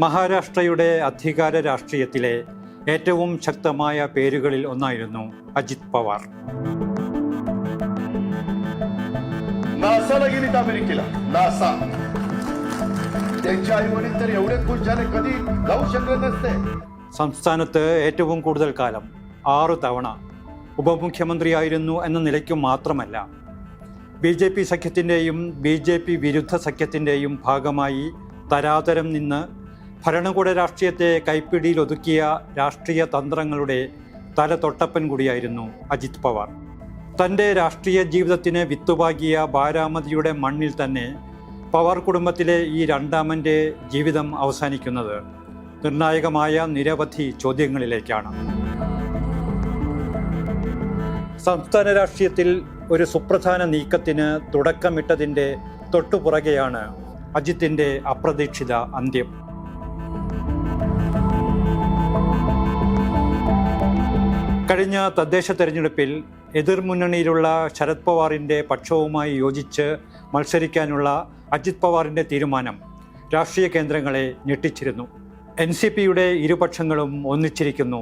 മഹാരാഷ്ട്രയുടെ അധികാര രാഷ്ട്രീയത്തിലെ ഏറ്റവും ശക്തമായ പേരുകളിൽ ഒന്നായിരുന്നു അജിത് പവാർ नासाला गेलीत अमेरिकेला नासा त्यांचे आई वडील तर एवढे खुश झाले कधी जाऊ शकले नसते സംസ്ഥാനത്ത് ഏറ്റവും കൂടുതൽ കാലം ആറു തവണ ഉപമുഖ്യമന്ത്രിയായിരുന്നു എന്ന നിലയ്ക്ക് മാത്രമല്ല ബി ജെ പി സഖ്യത്തിൻ്റെയും ബി ജെ പി വിരുദ്ധ സഖ്യത്തിൻ്റെയും ഭാഗമായി തരാതരം നിന്ന് ഭരണകൂട രാഷ്ട്രീയത്തെ കൈപ്പിടിയിൽ ഒതുക്കിയ രാഷ്ട്രീയ തന്ത്രങ്ങളുടെ തല തൊട്ടപ്പൻ കൂടിയായിരുന്നു അജിത് പവാർ. തന്റെ രാഷ്ട്രീയ ജീവിതത്തിന് വിത്തുപാകിയ ബാരാമതിയുടെ മണ്ണിൽ തന്നെ പവാർ കുടുംബത്തിലെ ഈ രണ്ടാമന്റെ ജീവിതം അവസാനിക്കുന്നത് നിർണായകമായ നിരവധി ചോദ്യങ്ങളിലേക്കാണ്. സംസ്ഥാന രാഷ്ട്രീയത്തിൽ ഒരു സുപ്രധാന നീക്കത്തിന് തുടക്കമിട്ടതിന്റെ തൊട്ടുപുറകെയാണ് അജിത്തിന്റെ അപ്രതീക്ഷിത അന്ത്യം. കഴിഞ്ഞ തദ്ദേശ തെരഞ്ഞെടുപ്പിൽ എതിർമുന്നണിയിലുള്ള ശരത് പവാറിന്റെ പക്ഷവുമായി യോജിച്ച് മത്സരിക്കാനുള്ള അജിത് പവാറിന്റെ തീരുമാനം രാഷ്ട്രീയ കേന്ദ്രങ്ങളെ ഞെട്ടിച്ചിരുന്നു. എൻ സി പിയുടെ ഇരുപക്ഷങ്ങളും ഒന്നിച്ചിരിക്കുന്നു.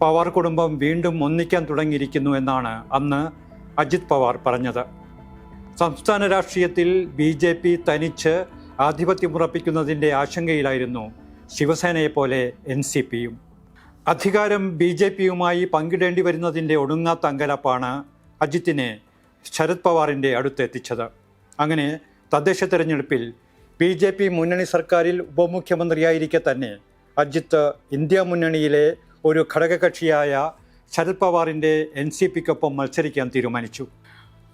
പവാർ കുടുംബം വീണ്ടും ഒന്നിക്കാൻ തുടങ്ങിയിരിക്കുന്നു എന്നാണ് അന്ന് അജിത് പവാർ പറഞ്ഞത്. സംസ്ഥാന രാഷ്ട്രീയത്തിൽ ബി ജെ പി തനിച്ച് ആധിപത്യമുറപ്പിക്കുന്നതിന്റെ ആശങ്കയിലായിരുന്നു ശിവസേനയെപ്പോലെ എൻ സി പിയും. അധികാരം ബി ജെ പിയുമായി പങ്കിടേണ്ടി വരുന്നതിന്റെ ഒടുങ്ങാത്ത അങ്കലപ്പാണ് അജിത്തിനെ ശരത് പവാറിന്റെ അടുത്തെത്തിച്ചത്. അങ്ങനെ തദ്ദേശ തെരഞ്ഞെടുപ്പിൽ ബി ജെ പി മുന്നണി സർക്കാരിൽ ഉപമുഖ്യമന്ത്രിയായിരിക്കെ തന്നെ അജിത്ത് ഇന്ത്യ മുന്നണിയിലെ ഒരു ഘടകകക്ഷിയായ ശരത് പവാറിന്റെ എൻ സി പിക്കൊപ്പം മത്സരിക്കാൻ തീരുമാനിച്ചു.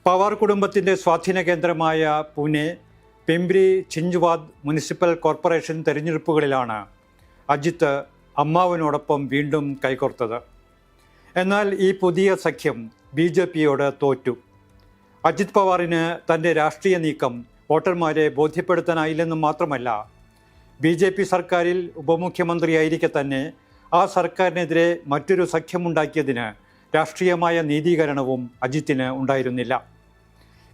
പവാർ കുടുംബത്തിന്റെ സ്വാധീന കേന്ദ്രമായ പൂനെ പിംബ്രി ചിഞ്ച്വാദ് മുനിസിപ്പൽ കോർപ്പറേഷൻ തെരഞ്ഞെടുപ്പുകളിലാണ് അജിത്ത് അമ്മാവനോടൊപ്പം വീണ്ടും കൈകോർത്തത്. എന്നാൽ ഈ പുതിയ സഖ്യം ബി ജെ പിയോട് തോറ്റു. അജിത് പവാറിന് തന്റെ രാഷ്ട്രീയ നീക്കം വോട്ടർമാരെ ബോധ്യപ്പെടുത്താനായില്ലെന്നും മാത്രമല്ല ബി ജെ പി സർക്കാരിൽ ഉപമുഖ്യമന്ത്രിയായിരിക്കെ തന്നെ ആ സർക്കാരിനെതിരെ മറ്റൊരു സഖ്യമുണ്ടാക്കിയതിന് രാഷ്ട്രീയമായ നീതീകരണവും അജിത്തിന് ഉണ്ടായിരുന്നില്ല.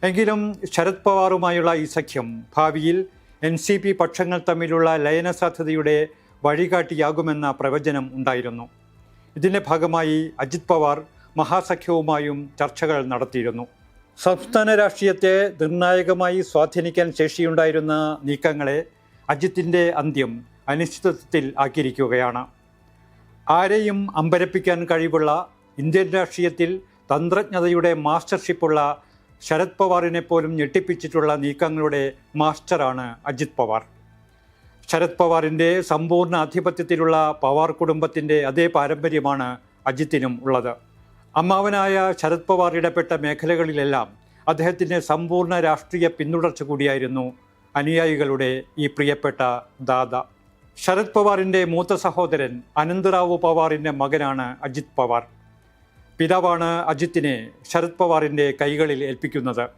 എങ്കിലും ശരത് പവാറുമായുള്ള ഈ സഖ്യം ഭാവിയിൽ എൻ സി പി പക്ഷങ്ങൾ തമ്മിലുള്ള ലയന സാധ്യതയുടെ വഴികാട്ടിയാകുമെന്ന പ്രവചനം ഉണ്ടായിരുന്നു. ഇതിന്റെ ഭാഗമായി അജിത് പവാർ മഹാസഖ്യവുമായും ചർച്ചകൾ നടത്തിയിരുന്നു. സംസ്ഥാന രാഷ്ട്രീയത്തെ നിർണായകമായി സ്വാധീനിക്കാൻ ശേഷിയുണ്ടായിരുന്ന നീക്കങ്ങളെ അജിത്തിന്റെ അന്ത്യം അനിശ്ചിതത്വത്തിൽ ആക്കിയിരിക്കുകയാണ്. ആരെയും അമ്പരപ്പിക്കാൻ കഴിവുള്ള ഇന്ത്യൻ രാഷ്ട്രീയത്തിൽ തന്ത്രജ്ഞതയുടെ മാസ്റ്റർഷിപ്പുള്ള ശരത് പവാറിനെ പോലും ഞെട്ടിപ്പിച്ചിട്ടുള്ള നീക്കങ്ങളുടെ മാസ്റ്ററാണ് അജിത് പവാർ. ശരത് പവാറിന്റെ സമ്പൂർണ ആധിപത്യത്തിലുള്ള പവാർ കുടുംബത്തിന്റെ അതേ പാരമ്പര്യമാണ് അജിത്തിനും ഉള്ളത്. അമ്മാവനായ ശരത് പവാർ ഇടപെട്ട മേഖലകളിലെല്ലാം അദ്ദേഹത്തിന്റെ സമ്പൂർണ രാഷ്ട്രീയ പിന്തുടർച്ച കൂടിയായിരുന്നു അനുയായികളുടെ ഈ പ്രിയപ്പെട്ട ദാദ. ശരത് പവാറിന്റെ മൂത്ത സഹോദരൻ അനന്തറാവു പവാറിന്റെ മകനാണ് അജിത് പവാർ. പിതാവാണ് അജിത്തിനെ ശരത് പവാറിന്റെ കൈകളിൽ ഏൽപ്പിക്കുന്നത്.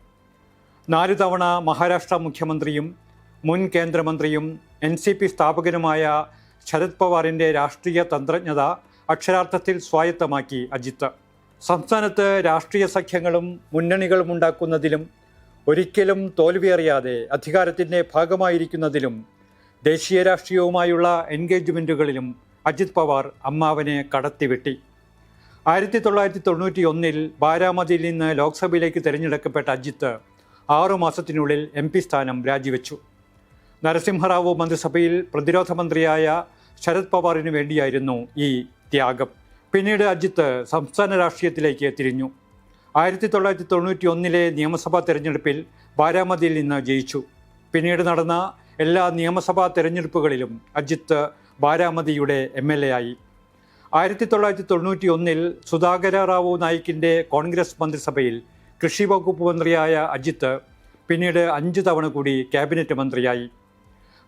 നാല് തവണ മഹാരാഷ്ട്ര മുഖ്യമന്ത്രിയും മുൻ കേന്ദ്രമന്ത്രിയും എൻ സി പി സ്ഥാപകനുമായ ശരത് പവാറിന്റെ രാഷ്ട്രീയ തന്ത്രജ്ഞത അക്ഷരാർത്ഥത്തിൽ സ്വായത്തമാക്കി അജിത്ത്. സംസ്ഥാനത്ത് രാഷ്ട്രീയ സഖ്യങ്ങളും മുന്നണികളും ഉണ്ടാക്കുന്നതിലും ഒരിക്കലും തോൽവിയറിയാതെ അധികാരത്തിന്റെ ഭാഗമായിരിക്കുന്നതിലും ദേശീയ രാഷ്ട്രീയവുമായുള്ള എൻഗേജ്മെന്റുകളിലും അജിത് പവാർ അമ്മാവനെ കടത്തിവെട്ടി. ആയിരത്തി തൊള്ളായിരത്തി തൊണ്ണൂറ്റി ഒന്നിൽ ബാരാമതിയിൽ നിന്ന് ലോക്സഭയിലേക്ക് തിരഞ്ഞെടുക്കപ്പെട്ട അജിത്ത് ആറു മാസത്തിനുള്ളിൽ എം പി സ്ഥാനം രാജിവെച്ചു. നരസിംഹറാവു മന്ത്രിസഭയിൽ പ്രതിരോധ മന്ത്രിയായ ശരത് പവാറിന് വേണ്ടിയായിരുന്നു ഈ ത്യാഗം. പിന്നീട് അജിത്ത് സംസ്ഥാന രാഷ്ട്രീയത്തിലേക്ക് തിരിഞ്ഞു. ആയിരത്തി തൊള്ളായിരത്തി തൊണ്ണൂറ്റി ഒന്നിലെ നിയമസഭാ തെരഞ്ഞെടുപ്പിൽ ബാരാമതിയിൽ നിന്ന് ജയിച്ചു. പിന്നീട് നടന്ന എല്ലാ നിയമസഭാ തെരഞ്ഞെടുപ്പുകളിലും അജിത്ത് ബാരാമതിയുടെ എം എൽ എ ആയി. ആയിരത്തി തൊള്ളായിരത്തി തൊണ്ണൂറ്റി ഒന്നിൽ സുധാകര റാവു നായിക്കിന്റെ കോൺഗ്രസ് മന്ത്രിസഭയിൽ കൃഷി വകുപ്പ് മന്ത്രിയായ അജിത്ത് പിന്നീട് അഞ്ച് തവണ കൂടി ക്യാബിനറ്റ് മന്ത്രിയായി.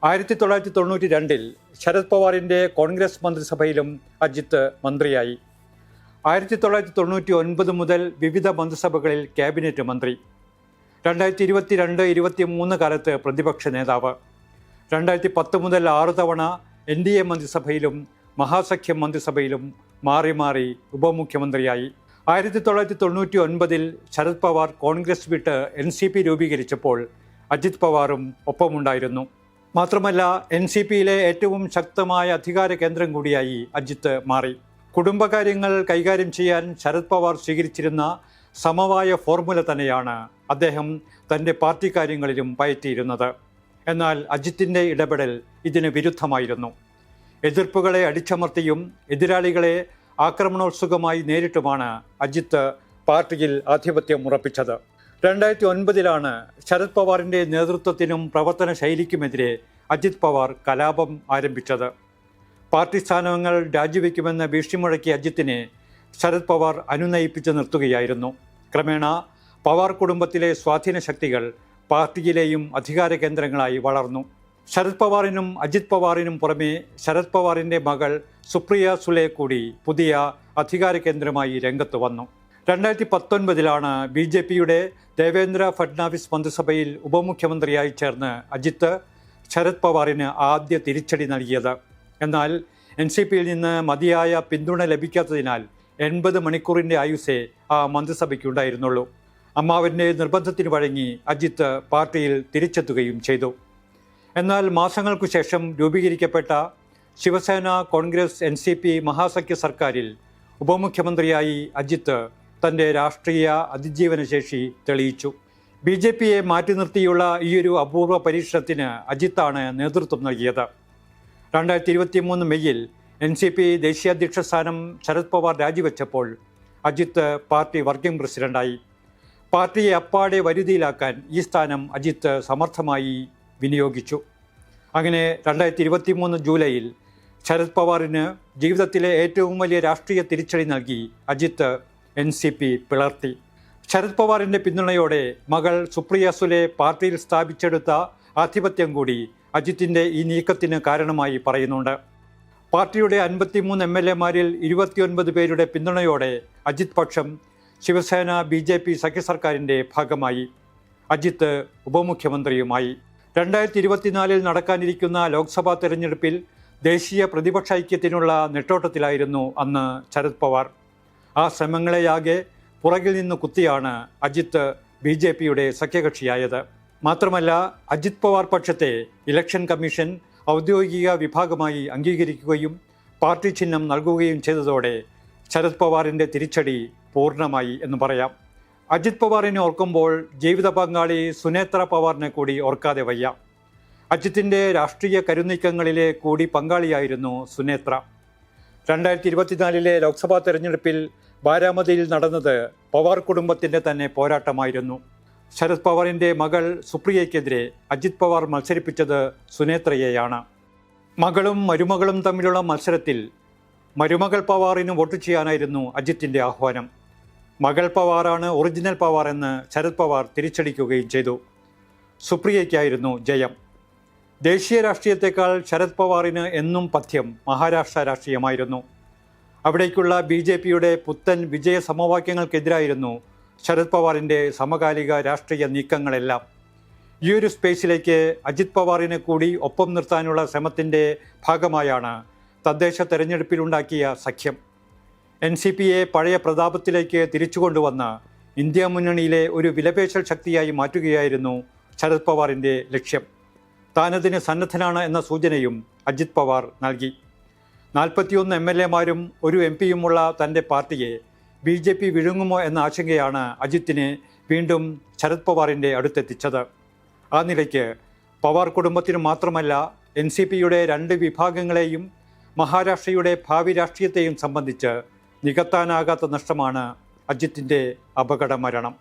ആയിരത്തി തൊള്ളായിരത്തി തൊണ്ണൂറ്റി രണ്ടിൽ ശരത് പവാറിന്റെ കോൺഗ്രസ് മന്ത്രിസഭയിലും അജിത്ത് മന്ത്രിയായി. ആയിരത്തി തൊള്ളായിരത്തി തൊണ്ണൂറ്റി ഒൻപത് മുതൽ വിവിധ മന്ത്രിസഭകളിൽ ക്യാബിനറ്റ് മന്ത്രി. രണ്ടായിരത്തി ഇരുപത്തി രണ്ട് ഇരുപത്തി മൂന്ന് കാലത്ത് പ്രതിപക്ഷ നേതാവ്. രണ്ടായിരത്തി പത്ത് മുതൽ ആറ് തവണ എൻ ഡി എ മന്ത്രിസഭയിലും മഹാസഖ്യം മന്ത്രിസഭയിലും മാറി മാറി ഉപമുഖ്യമന്ത്രിയായി. ആയിരത്തി തൊള്ളായിരത്തി തൊണ്ണൂറ്റി ഒൻപതിൽ ശരത് പവാർ കോൺഗ്രസ് വിട്ട് എൻ സി പി രൂപീകരിച്ചപ്പോൾ അജിത് പവാറും ഒപ്പമുണ്ടായിരുന്നു. മാത്രമല്ല എൻ സി പിയിലെ ഏറ്റവും ശക്തമായ അധികാര കേന്ദ്രം കൂടിയായി അജിത്ത് മാറി. കുടുംബകാര്യങ്ങൾ കൈകാര്യം ചെയ്യാൻ ശരത് പവാർ സ്വീകരിച്ചിരുന്ന സമവായ ഫോർമുല തന്നെയാണ് അദ്ദേഹം തന്റെ പാർട്ടി കാര്യങ്ങളിലും പയറ്റിയിരുന്നത്. എന്നാൽ അജിത്തിന്റെ ഇടപെടൽ ഇതിന് വിരുദ്ധമായിരുന്നു. എതിർപ്പുകളെ അടിച്ചമർത്തിയും എതിരാളികളെ ആക്രമണോത്സുകമായി നേരിട്ടുമാണ് അജിത്ത് പാർട്ടിയിൽ ആധിപത്യം ഉറപ്പിച്ചത്. രണ്ടായിരത്തി ഒൻപതിലാണ് ശരത് പവാറിന്റെ നേതൃത്വത്തിനും പ്രവർത്തന ശൈലിക്കുമെതിരെ അജിത് പവാർ കലാപം ആരംഭിച്ചത്. പാർട്ടി സ്ഥാനങ്ങൾ രാജിവെക്കുമെന്ന് ഭീഷണി മുഴക്കിയ അജിത്തിനെ ശരത് പവാർ അനുനയിപ്പിച്ച് നിർത്തുകയായിരുന്നു. ക്രമേണ പവാർ കുടുംബത്തിലെ സ്വാധീന ശക്തികൾ പാർട്ടിയിലെയും അധികാര കേന്ദ്രങ്ങളായി വളർന്നു. ശരത് പവാറിനും അജിത് പവാറിനും പുറമെ ശരത് പവാറിന്റെ മകൾ സുപ്രിയ സുലെ കൂടി പുതിയ അധികാര കേന്ദ്രമായി രംഗത്ത് വന്നു. രണ്ടായിരത്തി പത്തൊൻപതിലാണ് ബി ജെ പിയുടെ ദേവേന്ദ്ര ഫഡ്നാവിസ് മന്ത്രിസഭയിൽ ഉപമുഖ്യമന്ത്രിയായി ചേർന്ന് അജിത്ത് ശരത് പവാറിന് ആദ്യ തിരിച്ചടി നൽകിയത്. എന്നാൽ എൻ സി പിയിൽ നിന്ന് മതിയായ പിന്തുണ ലഭിക്കാത്തതിനാൽ എൺപത് മണിക്കൂറിന്റെ ആയുസേ ആ മന്ത്രിസഭയ്ക്കുണ്ടായിരുന്നുള്ളൂ. അമ്മാവിന്റെ നിർബന്ധത്തിന് വഴങ്ങി അജിത്ത് പാർട്ടിയിൽ തിരിച്ചെത്തുകയും ചെയ്തു. എന്നാൽ മാസങ്ങൾക്കു ശേഷം രൂപീകരിക്കപ്പെട്ട Shiv Sena Congress N C P മഹാസഖ്യ സർക്കാരിൽ ഉപമുഖ്യമന്ത്രിയായി അജിത്ത് തന്റെ രാഷ്ട്രീയ അതിജീവനശേഷി തെളിയിച്ചു. ബി ജെ പിയെ മാറ്റി നിർത്തിയുള്ള ഈയൊരു അപൂർവ പരീക്ഷണത്തിന് അജിത്താണ് നേതൃത്വം നൽകിയത്. രണ്ടായിരത്തി ഇരുപത്തി മൂന്ന് മെയ്യിൽ എൻ സി പി ദേശീയാധ്യക്ഷ സ്ഥാനം ശരത് പവാർ രാജിവെച്ചപ്പോൾ അജിത്ത് പാർട്ടി വർക്കിംഗ് പ്രസിഡന്റായി. പാർട്ടിയെ അപ്പാടെ വരുതിയിലാക്കാൻ ഈ സ്ഥാനം അജിത്ത് സമർത്ഥമായി വിനിയോഗിച്ചു. അങ്ങനെ രണ്ടായിരത്തി ഇരുപത്തി മൂന്ന് ജൂലൈയിൽ ശരത് പവാറിന് ജീവിതത്തിലെ ഏറ്റവും വലിയ രാഷ്ട്രീയ തിരിച്ചടി നൽകി അജിത്ത് എൻ സി പി പിളർത്തി. ശരത് പവാറിന്റെ പിന്തുണയോടെ മകൾ സുപ്രിയ സുലെ പാർട്ടിയിൽ സ്ഥാപിച്ചെടുത്ത ആധിപത്യം കൂടി അജിത്തിന്റെ ഈ നീക്കത്തിന് കാരണമായി പറയുന്നുണ്ട്. പാർട്ടിയുടെ അൻപത്തിമൂന്ന് എം എൽ എമാരിൽ ഇരുപത്തിയൊൻപത് പേരുടെ പിന്തുണയോടെ അജിത് പക്ഷം ശിവസേന ബി ജെ പി സഖ്യസർക്കാരിന്റെ ഭാഗമായി. അജിത്ത് ഉപമുഖ്യമന്ത്രിയുമായി. രണ്ടായിരത്തി ഇരുപത്തിനാലിൽ നടക്കാനിരിക്കുന്ന ലോക്സഭാ തെരഞ്ഞെടുപ്പിൽ ദേശീയ പ്രതിപക്ഷ ഐക്യത്തിനുള്ള നെട്ടോട്ടത്തിലായിരുന്നു അന്ന് ശരത് പവാർ. ആ ശ്രമങ്ങളെയാകെ പുറകിൽ നിന്ന് കുത്തിയാണ് അജിത്ത് ബി ജെ പിയുടെ സഖ്യകക്ഷിയായത്. മാത്രമല്ല അജിത് പവാർ പക്ഷത്തെ ഇലക്ഷൻ കമ്മീഷൻ ഔദ്യോഗിക വിഭാഗമായി അംഗീകരിക്കുകയും പാർട്ടി ചിഹ്നം നൽകുകയും ചെയ്തതോടെ ശരത് പവാറിന്റെ തിരിച്ചടി പൂർണമായി എന്ന് പറയാം. അജിത് പവാറിനെ ഓർക്കുമ്പോൾ ജീവിത പങ്കാളി സുനേത്ര പവാറിനെ കൂടി ഓർക്കാതെ വയ്യ. അജിത്തിന്റെ രാഷ്ട്രീയ കരുനീക്കങ്ങളിലെ കൂടി പങ്കാളിയായിരുന്നു സുനേത്ര. രണ്ടായിരത്തി ഇരുപത്തിനാലിലെ ലോക്സഭാ തെരഞ്ഞെടുപ്പിൽ ബാരാമതിയിൽ നടന്നത് പവാർ കുടുംബത്തിന്റെ തന്നെ പോരാട്ടമായിരുന്നു. ശരത് പവാറിന്റെ മകൾ സുപ്രിയയ്ക്കെതിരെ അജിത് പവാർ മത്സരിപ്പിച്ചത് സുനേത്രയെയാണ്. മകളും മരുമകളും തമ്മിലുള്ള മത്സരത്തിൽ മരുമകൾ പവാറിന് വോട്ട് ചെയ്യാനായിരുന്നു അജിത്തിന്റെ ആഹ്വാനം. മകൾ പവാറാണ് ഒറിജിനൽ പവാർ എന്ന് ശരത് പവാർ തിരിച്ചടിക്കുകയും ചെയ്തു. സുപ്രിയയ്ക്കായിരുന്നു ജയം. ദേശീയ രാഷ്ട്രീയത്തെക്കാൾ ശരത് പവാറിന് എന്നും പഥ്യം മഹാരാഷ്ട്ര രാഷ്ട്രീയമായിരുന്നു. അവിടേക്കുള്ള ബി ജെ പിയുടെ പുത്തൻ വിജയ സമവാക്യങ്ങൾക്കെതിരായിരുന്നു ശരത് പവാറിന്റെ സമകാലിക രാഷ്ട്രീയ നീക്കങ്ങളെല്ലാം. ഈ ഒരു സ്പേസിലേക്ക് അജിത് പവാറിനെ കൂടി ഒപ്പം നിർത്താനുള്ള ശ്രമത്തിന്റെ ഭാഗമായാണ് തദ്ദേശ തെരഞ്ഞെടുപ്പിലുണ്ടാക്കിയ സഖ്യം. എൻ സി പിയെ പഴയ പ്രതാപത്തിലേക്ക് തിരിച്ചു കൊണ്ടുവന്ന ഇന്ത്യ മുന്നണിയിലെ ഒരു വിലപേശൽ ശക്തിയായി മാറ്റുകയായിരുന്നു ശരത് പവാറിന്റെ ലക്ഷ്യം. താനതിന് സന്നദ്ധനാണ് എന്ന സൂചനയും അജിത് പവാർ നൽകി. നാൽപ്പത്തിയൊന്ന് എം എൽ എമാരും ഒരു എം പിയുമുള്ള തന്റെ പാർട്ടിയെ ബി ജെ പി വിഴുങ്ങുമോ എന്ന ആശങ്കയാണ് അജിത്തിനെ വീണ്ടും ശരത് പവാറിന്റെ അടുത്തെത്തിച്ചത്. ആ നിലയ്ക്ക് പവാർ കുടുംബത്തിന് മാത്രമല്ല എൻ സി പിയുടെ രണ്ട് വിഭാഗങ്ങളെയും മഹാരാഷ്ട്രയുടെ ഭാവി രാഷ്ട്രീയത്തെയും സംബന്ധിച്ച് നികത്താനാകാത്ത നഷ്ടമാണ് അജിത്തിന്റെ അപകട മരണം